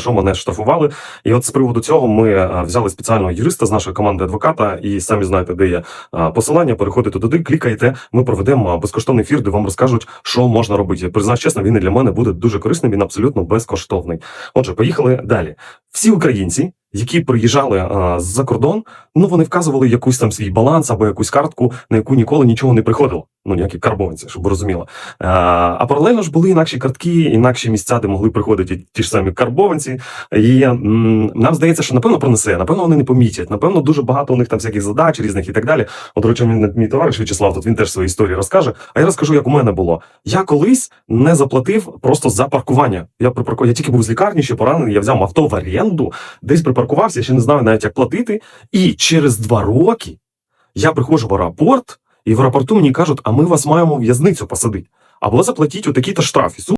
що мене штрафували. І от з приводу цього ми взяли спеціального юриста з нашої команди адвоката, і самі знаєте, де є посилання. Переходите туди, клікайте. Ми проведемо безкоштовний ефір, де вам розкажуть, що можна робити. Признаюсь чесно, він і для мене буде дуже корисним. Він абсолютно безкоштовний. Отже, поїхали далі. Всі українці, які приїжджали з-за кордон, ну вони вказували якусь там свій баланс або якусь картку, на яку ніколи нічого не приходило. Ну ніякі карбованці, щоб ви розуміли. А, паралельно ж були інакші картки, інакші місця, де могли приходити ті ж самі карбованці. І нам здається, що напевно пронесе, напевно, вони не помітять. Напевно, дуже багато у них там всяких задач різних і так далі. От, речі, мій, мій товариш В'ячеслав, тут він теж свої історії розкаже. А я розкажу, як у мене було. Я колись не заплатив просто за паркування. Я припарку... я тільки був з лікарні, ще поранений. Я взяв авто в оренду, десь припаркувався, ще не знаю навіть як платити. І через два роки я приходжу в аеропорт, і в аеропорту мені кажуть, а ми вас маємо в в'язницю посадити. Або заплатіть отакий-то штраф.